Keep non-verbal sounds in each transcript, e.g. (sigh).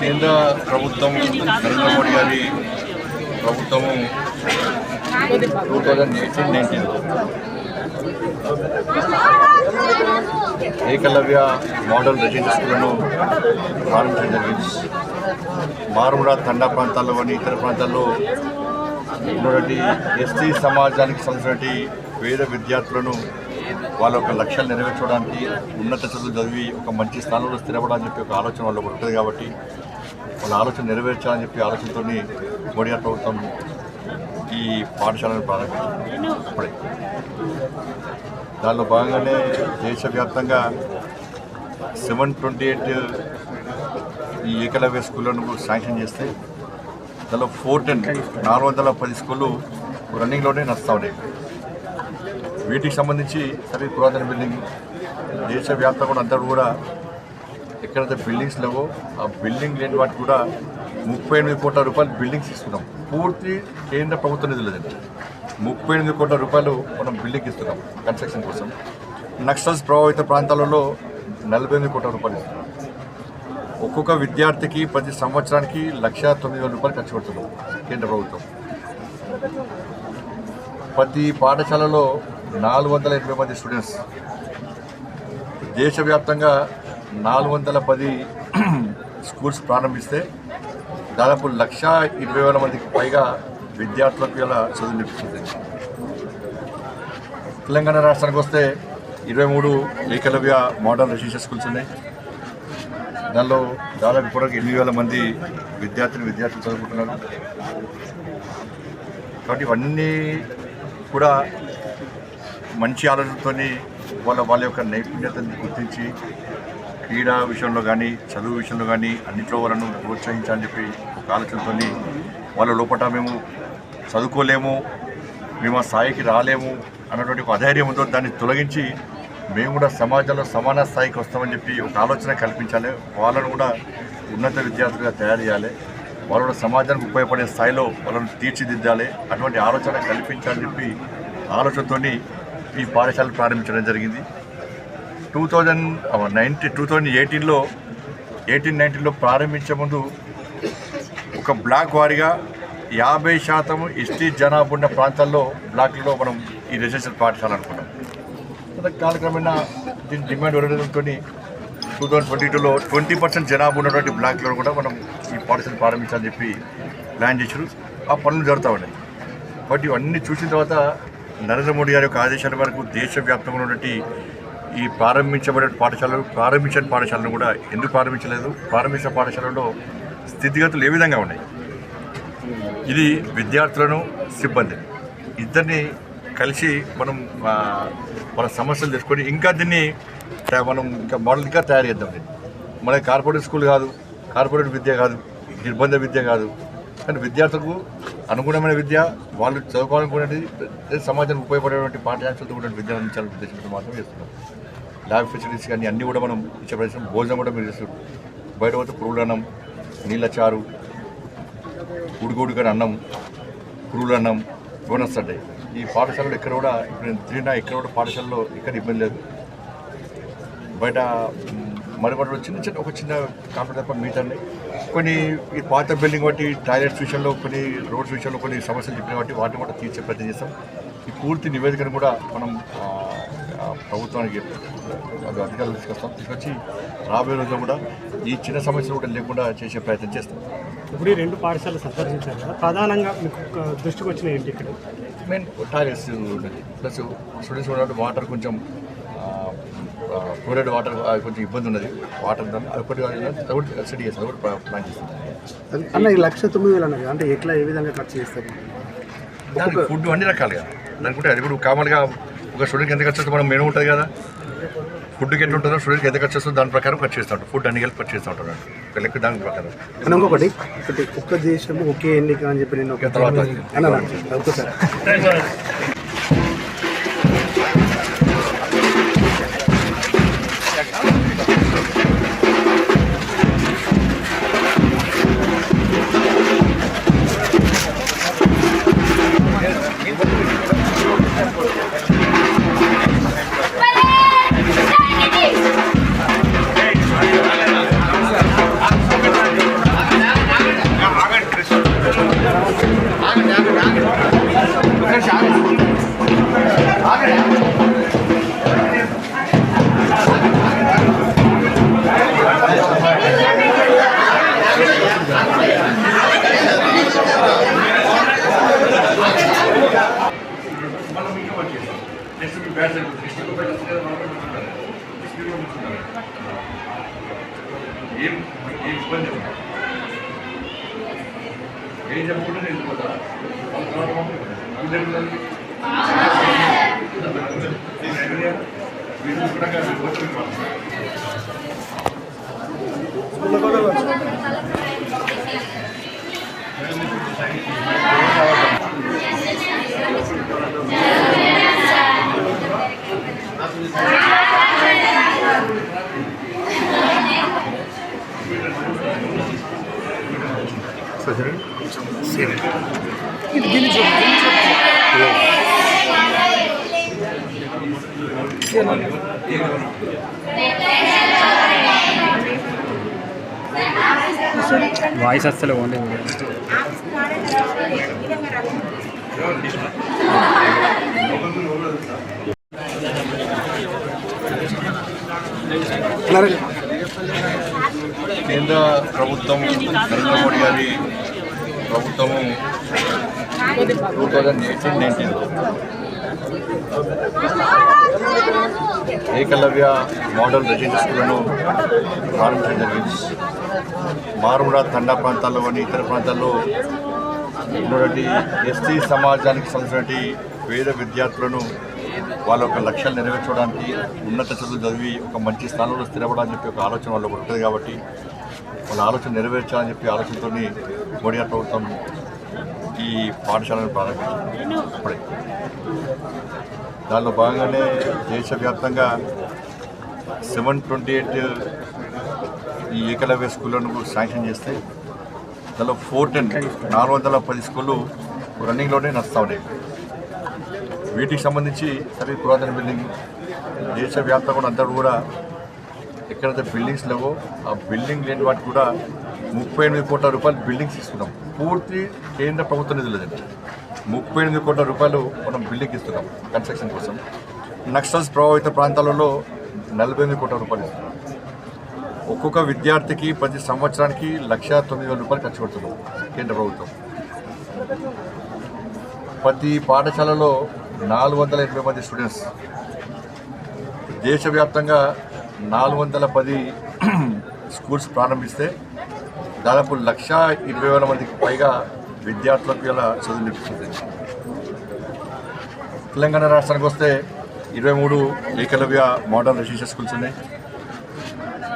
కేంద్ర ప్రభుత్వం నరేంద్ర మోడీ గారి ప్రభుత్వము two thousand eighteen nineteen. Eklavya model residential స్కూళ్ళను ప్రారంభించడం జరిగింది. మారుమూడ తండా ప్రాంతాల్లో కానీ ఇతర ప్రాంతాల్లో ఉన్నటువంటి ఎస్టీ సమాజానికి సంబంధించినటువంటి పేద విద్యార్థులను వాళ్ళ యొక్క లక్ష్యాలు నెరవేర్చడానికి ఉన్నత చదువులు చదివి ఒక మంచి స్థానంలో స్థిరపడాలని చెప్పి ఒక ఆలోచన వాళ్ళకు ఉంటుంది కాబట్టి వాళ్ళ ఆలోచన నెరవేర్చాలని చెప్పి ఆలోచనతో మోడీ గారి ప్రభుత్వం ఈ పాఠశాలను ప్రారంభించింది. అప్పుడే దానిలో భాగంగానే దేశవ్యాప్తంగా సెవెన్ ట్వంటీ ఎయిట్ ఈ ఏకలవ్య స్కూళ్ళను శాంక్షన్ చేస్తే దానిలో ఫోర్ టెన్ నాలుగు వందల పది స్కూళ్ళు రన్నింగ్లోనే నడుస్తూ ఉన్నాయి. వీటికి సంబంధించి సరే పురాతన బిల్డింగ్ దేశవ్యాప్తంగా కూడా అంతా కూడా ఎక్కడైతే బిల్డింగ్స్ లేవో ఆ బిల్డింగ్ లేని వాటికి కూడా ముప్పై ఎనిమిది కోట్ల రూపాయలు బిల్డింగ్స్ ఇస్తున్నాం. పూర్తి కేంద్ర ప్రభుత్వ నిధులదండి ముప్పై ఎనిమిది కోట్ల రూపాయలు మనం బిల్డింగ్ ఇస్తున్నాం కన్స్ట్రక్షన్ కోసం. నక్సల్స్ ప్రభావిత ప్రాంతాలలో నలభై ఎనిమిది కోట్ల రూపాయలు ఇస్తున్నాం. ఒక్కొక్క విద్యార్థికి ప్రతి సంవత్సరానికి లక్ష తొమ్మిది వేల రూపాయలు ఖర్చు పెడుతున్నాం కేంద్ర ప్రభుత్వం. ప్రతి పాఠశాలలో నాలుగు వందల ఎనభై మంది స్టూడెంట్స్. దేశవ్యాప్తంగా నాలుగు వందల పది (clears throat) స్కూల్స్ ప్రారంభిస్తే దాదాపు లక్ష ఇరవై వేల మందికి పైగా విద్యార్థులకు ఇలా చదువు నేర్పుతుంది తెలంగాణ రాష్ట్రానికి వస్తే ఇరవై మూడు ఏకలవ్య మోడల్ రెసిడెన్షియల్ స్కూల్స్ ఉన్నాయి. దానిలో దాదాపు ఇప్పటివరకు ఎనిమిది వేల మంది విద్యార్థులు విద్యార్థులు చదువుకుంటున్నారు. కాబట్టి ఇవన్నీ కూడా మంచి ఆలోచనతోని వాళ్ళ వాళ్ళ యొక్క నైపుణ్యతని గుర్తించి క్రీడా విషయంలో కానీ చదువు విషయంలో కానీ అన్నింటిలో వాళ్ళను ప్రోత్సహించాలని చెప్పి ఒక ఆలోచనతో వాళ్ళ లోపల మేము చదువుకోలేము మేము ఆ స్థాయికి రాలేము అన్నటువంటి ఒక అధైర్యంతో దాన్ని తొలగించి మేము కూడా సమాజంలో సమాన స్థాయికి వస్తామని చెప్పి ఒక ఆలోచన కల్పించాలి. వాళ్ళను కూడా ఉన్నత విద్యార్థులుగా తయారు చేయాలి. వాళ్ళు కూడా సమాజానికి ఉపయోగపడే స్థాయిలో వాళ్ళని తీర్చిదిద్దాలి అటువంటి ఆలోచన కల్పించాలని చెప్పి ఆలోచనతోని ఈ పాఠశాల ప్రారంభించడం జరిగింది. Two thousand ninety two thousand ఎయిటీన్లో ఎయిటీన్ నైన్టీన్లో ప్రారంభించే ముందు ఒక బ్లాక్ వారీగా యాభై శాతం ఎస్టీ జనాభా ఉన్న ప్రాంతాల్లో బ్లాక్లలో మనం ఈ రెసిడెన్షియల్ పాఠశాల అనుకున్నాం. కాలక్రమేణా దీని డిమాండ్ పెరగడంతో టూ థౌజండ్ ట్వంటీ టూలో ట్వంటీ పర్సెంట్ జనాభా ఉన్నటువంటి బ్లాక్లో కూడా మనం ఈ పాఠశాల ప్రారంభించాలని చెప్పి ప్లాన్ చేశారు. ఆ పనులు జరుగుతూ ఉన్నాయి. బట్ ఇవన్నీ చూసిన తర్వాత నరేంద్ర మోడీ గారి యొక్క ఆదేశాల వరకు దేశవ్యాప్తంగా ఉన్నటువంటి ఈ ప్రారంభించబడే పాఠశాలలు ప్రారంభించిన పాఠశాలను కూడా ఎందుకు ప్రారంభించలేదు? ప్రారంభించిన పాఠశాలలో స్థితిగతులు ఏ విధంగా ఉన్నాయి? ఇది విద్యార్థులను సిబ్బంది ఇద్దరిని కలిసి మనం మన సమస్యలు తెలుసుకొని ఇంకా దీన్ని మనం ఇంకా మోడల్గా తయారు చేద్దాం మన కార్పొరేట్ స్కూల్ కాదు కార్పొరేట్ విద్య కాదు నిర్బంధ విద్య కాదు. కానీ విద్యార్థులకు అనుగుణమైన విద్య వాళ్ళు చదువుకోవాలనుకునేది సమాజానికి ఉపయోగపడేటువంటి పాఠ్యాంశాలతో కూడా విద్యను అందించాలని ఉద్దేశంతో మాత్రం చేస్తున్నాం. ల్యాబ్ ఫెసిలిటీస్ కానీ అన్నీ కూడా మనం ఇచ్చే ప్రదేశం భోజనం కూడా మీరు చేస్తారు బయట పోతే పురుగులన్నం నీళ్ళ చారు ఉడుకుడుకని అన్నం పురుగులన్నం బోనస్ అంటే ఈ పాఠశాలలో ఎక్కడ కూడా ఇప్పుడు నేను తిరిగినా ఎక్కడ కూడా పాఠశాలలో ఎక్కడ ఇబ్బంది లేదు. బయట మరి వాటిలో చిన్న చిన్న ఒక చిన్న కాంప్లెక్స్ తప్ప మిగతా కొన్ని ఈ పాత బిల్డింగ్ బట్టి టాయిలెట్స్ విషయంలో కొన్ని రోడ్స్ విషయంలో కొన్ని సమస్యలు చెప్పిన బట్టి వాటిని కూడా తీర్చే ప్రయత్నం చేస్తాం. ఈ పూర్తి నివేదికను కూడా మనం ప్రభుత్వానికి అది అధికారులు తీసుకొస్తాం. తీసుకొచ్చి రాబోయే రోజుల్లో కూడా ఈ చిన్న సమస్యలు కూడా లేకుండా చేసే ప్రయత్నం చేస్తాం. ఇప్పుడు ఈ రెండు పాఠశాలలు సందర్శించారు కదా ప్రధానంగా మీకు దృష్టికి వచ్చిన ఏంటి ఇక్కడ? Main toilets plus students water కొంచెం ఫ్లోరైడ్ వాటర్ కొంచెం ఇబ్బంది ఉన్నది. వాటర్ అది ఒకటి ఒకటి చేస్తాను అది కూడా ప్లాన్ చేస్తాను అన్న ఈ లక్ష తొమ్మిది వేలు అన్నది అంటే ఎట్లా ఏ విధంగా ఖర్చు చేస్తారు? దానికి ఫుడ్ అన్ని రకాలుగా. దానికి అది కూడా కామన్గా ఒక స్టూడెంట్కి ఎంత ఖర్చు వస్తుందో? మనం మెనూ ఉంటుంది కదా. ఫుడ్కి ఎంత ఉంటుందో స్టూడెంట్కి ఎంత ఖర్చు వస్తుందో దాని ప్రకారం ఖర్చు చేస్తూ ఉంటాం ఫుడ్ అన్ని కలిపి ఖర్చు చేస్తూ ఉంటారు ఒక లెక్క దాని ప్రకారం. ఒకటి ఒక్క దేశము ఒకే ఎన్నిక అని చెప్పి నేను ఒక తర్వాత. ఏం చెప్పకుండా నేను పోతా వాయిస్ అస్సలు ఓన్లీ కేంద్ర ప్రభుత్వం నరేంద్ర మోడీ గారి ప్రభుత్వము two thousand eighteen nineteen. Eklavya model residential స్కూళ్ళను ప్రారంభించడం జరిగింది. మారుమూడ తండా ప్రాంతాల్లో అని ఇతర ప్రాంతాల్లో ఉన్నటువంటి ఎస్టీ సమాజానికి సంబంధించినటువంటి పేద విద్యార్థులను వాళ్ళ యొక్క లక్ష్యాలు నెరవేర్చడానికి ఉన్నత చదువులు చదివి ఒక మంచి స్థానంలో స్థిరపడాలని చెప్పి ఒక ఆలోచన వాళ్ళకు ఉంటుంది కాబట్టి వాళ్ళ ఆలోచన నెరవేర్చాలని చెప్పి ఆలోచనతో మోడీ ప్రభుత్వం ఈ పాఠశాలను ప్రారంభించింది. అప్పుడే దానిలో భాగంగానే దేశవ్యాప్తంగా సెవెన్ ట్వంటీ ఎయిట్ ఈ ఏకలవ్య స్కూళ్ళను శాంక్షన్ చేస్తే దానిలో ఫోర్ టెన్ నాలుగు వందల పది స్కూళ్ళు రన్నింగ్లోనే నడుస్తూ ఉన్నాయి. వీటికి సంబంధించి సరే పురాతన బిల్డింగ్ దేశవ్యాప్తంగా అందరూ కూడా ఎక్కడైతే బిల్డింగ్స్ లేవో ఆ బిల్డింగ్ లేని వాటికి కూడా ముప్పై ఎనిమిది కోట్ల రూపాయలు బిల్డింగ్స్ ఇస్తున్నాం. పూర్తి కేంద్ర ప్రభుత్వ నిధులు లేదండి. ముప్పై ఎనిమిది కోట్ల రూపాయలు మనం బిల్డింగ్ ఇస్తున్నాం కన్స్ట్రక్షన్ కోసం. నక్సల్స్ ప్రభావిత ప్రాంతాలలో నలభై ఎనిమిది కోట్ల రూపాయలు ఇస్తున్నాం. ఒక్కొక్క విద్యార్థికి ప్రతి సంవత్సరానికి లక్ష తొమ్మిది వేల రూపాయలు ఖర్చు పెడుతున్నాం కేంద్ర ప్రభుత్వం. ప్రతి పాఠశాలలో నాలుగు వందల ఎనభై మంది స్టూడెంట్స్ దేశవ్యాప్తంగా నాలుగు వందల పది (clears throat) స్కూల్స్ ప్రారంభిస్తే దాదాపు లక్ష ఇరవై వేల మందికి పైగా విద్యార్థులకు ఇలా చదువు నేర్పిస్తుంది తెలంగాణ రాష్ట్రానికి వస్తే ఇరవై మూడు ఏకలవ్య మోడల్ రెసిడెన్షియల్ స్కూల్స్ ఉన్నాయి.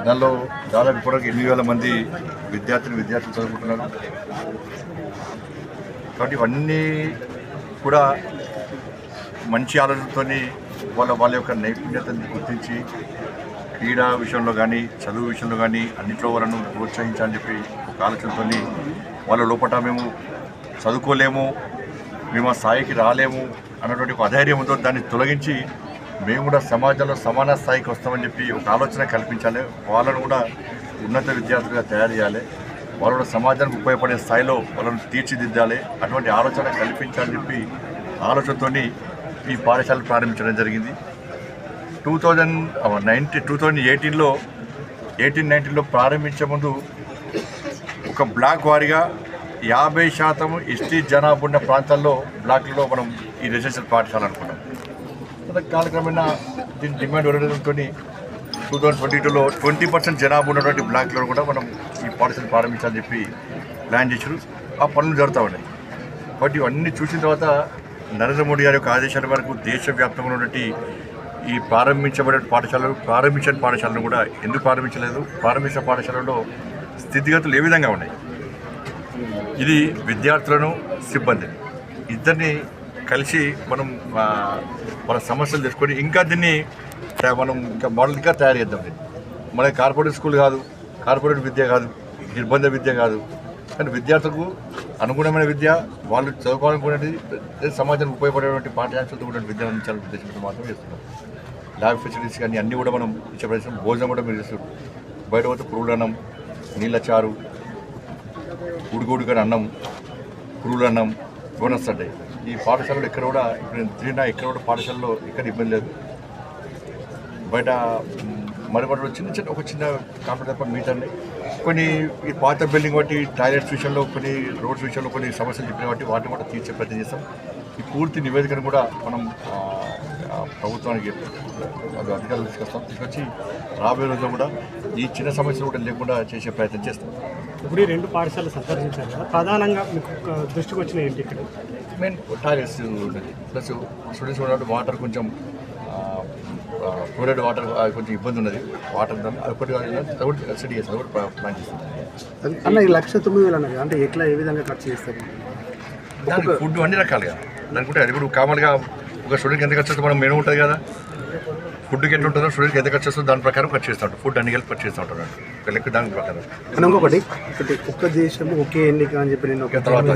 దానిలో దాదాపు కూడా ఎనిమిది వేల మంది విద్యార్థులు విద్యార్థులు చదువుకుంటున్నారు. కాబట్టి ఇవన్నీ కూడా మంచి ఆలోచనతో వాళ్ళ వాళ్ళ యొక్క నైపుణ్యతని గుర్తించి క్రీడా విషయంలో కానీ చదువు విషయంలో కానీ అన్నింటిలో వాళ్ళను ప్రోత్సహించాలని చెప్పి ఒక ఆలోచనతో వాళ్ళ లోపల మేము చదువుకోలేము మేము ఆ స్థాయికి రాలేము అన్నటువంటి ఒక అధైర్యంతో దాన్ని తొలగించి మేము కూడా సమాజంలో సమాన స్థాయికి వస్తామని చెప్పి ఒక ఆలోచన కల్పించాలి. వాళ్ళను కూడా ఉన్నత విద్యార్థులుగా తయారు చేయాలి. వాళ్ళు కూడా సమాజానికి ఉపయోగపడే స్థాయిలో వాళ్ళను తీర్చిదిద్దాలి అటువంటి ఆలోచన కల్పించాలని చెప్పి ఆలోచనతో ఈ పాఠశాల ప్రారంభించడం జరిగింది. Two thousand ninety two thousand ఎయిటీన్లో ఎయిటీన్ నైన్టీన్లో ప్రారంభించే ముందు ఒక బ్లాక్ వారీగా యాభై శాతం ఎస్టీ జనాభా ఉన్న ప్రాంతాల్లో బ్లాక్లలో మనం ఈ రెసిడెన్షియల్ పాఠశాల అనుకున్నాం. కాలక్రమేణా దీని డిమాండ్ ఉండడంతో టూ థౌజండ్ ట్వంటీ టూలో ట్వంటీ పర్సెంట్ జనాభా ఉన్నటువంటి బ్లాక్లో కూడా మనం ఈ పాఠశాల ప్రారంభించాలని చెప్పి ప్లాన్ చేశారు ఆ పనులు జరుగుతూ ఉన్నాయి. కాబట్టి ఇవన్నీ చూసిన తర్వాత నరేంద్ర మోడీ గారి యొక్క ఆదేశాల వరకు దేశవ్యాప్తంగా ఉన్నటువంటి ఈ ప్రారంభించబడే పాఠశాలలు ప్రారంభించని పాఠశాలను కూడా ఎందుకు ప్రారంభించలేదు? ప్రారంభించిన పాఠశాలలో స్థితిగతులు ఏ విధంగా ఉన్నాయి? ఇది విద్యార్థులను సిబ్బంది ఇద్దరిని కలిసి మనం మన సమస్యలు తెలుసుకొని ఇంకా దీన్ని మనం ఇంకా మోడల్ ఇంకా తయారు చేద్దాం దీన్ని. మన కార్పొరేట్ స్కూల్ కాదు కార్పొరేట్ విద్య కాదు నిర్బంధ విద్య కాదు. కానీ విద్యార్థులకు అనుగుణమైన విద్య వాళ్ళు చదువుకోవాలనుకునేది సమాజానికి ఉపయోగపడేటువంటి పాఠ్యాంశాలతో కూడా విద్య అందించాలనే ఉద్దేశంతో మాత్రం చేస్తున్నాం. ల్యాబ్ ఫెసిలిటీస్ కానీ అన్నీ కూడా మనం ఇచ్చే ప్రదేశం. భోజనం కూడా మీరు చేస్తారు. బయట పోతే పురుగులన్నం నీళ్ళ చారు ఉడుగుడుగా అన్నం పురుగులన్నం బోనస్ అంటే ఈ పాఠశాలలో ఎక్కడ కూడా ఇప్పుడు నేను తిరిగినా ఎక్కడ కూడా పాఠశాలలో ఎక్కడ ఇబ్బంది లేదు. బయట మ్, మరొకటి చిన్న చిన్న ఒక చిన్న కాంప్లెక్స్ తప్ప మీటర్ని కొన్ని ఈ పాత బిల్డింగ్ బట్టి టాయిలెట్స్ విషయంలో కొన్ని రోడ్స్ విషయంలో కొన్ని సమస్యలు చెప్పిన బట్టి వాటిని కూడా తీర్చే ప్రయత్నం చేస్తాం. ఈ పూర్తి నివేదికను కూడా మనం ప్రభుత్వానికి అది అధికారులు తీసుకొస్తాం. తీసుకొచ్చి రాబోయే రోజుల్లో కూడా ఈ చిన్న సమస్యలు కూడా లేకుండా చేసే ప్రయత్నం చేస్తాం. ఇప్పుడు ఈ రెండు పాఠశాలలు సందర్శించారు కదా ప్రధానంగా మీకు దృష్టికి వచ్చిన ఏంటి ఇక్కడ? మెయిన్ టాయిలెట్స్ ఉన్నది. ప్లస్ స్టూడెంట్స్ ఉన్నప్పుడు వాటర్ కొంచెం ఫ్లోరైడ్ వాటర్ కొంచెం ఇబ్బంది ఉన్నది. వాటర్ దాన్ని అది ఒకటి అది ఒకటి స్టడీ చేస్తాం అది కూడా ప్లాన్ చేస్తాం అన్న ఈ లక్ష తొమ్మిది వేలు అన్నది అంటే ఎట్లా ఏ విధంగా ఖర్చు చేస్తారు? దానికి ఫుడ్ అన్ని రకాలుగా. దానికి అది కూడా కామన్గా ఒక స్టూడెంట్కి ఎంత ఖర్చు వస్తుందో? మనం మెనూ ఉంటుంది కదా. ఫుడ్కి ఎట్లా ఉంటుందో స్టూడెంట్కి ఎంత ఖర్చు వస్తుందో దాని ప్రకారం ఖర్చు చేస్తూ ఉంటాం ఫుడ్ అన్ని కలిపి ఖర్చు చేస్తూ ఉంటారు ఒక లెక్క దాని ప్రకారం. ఇంకొకటి. ఒకటి ఒక్క దేశము ఒకే ఎన్నిక అని చెప్పి నేను ఒక తర్వాత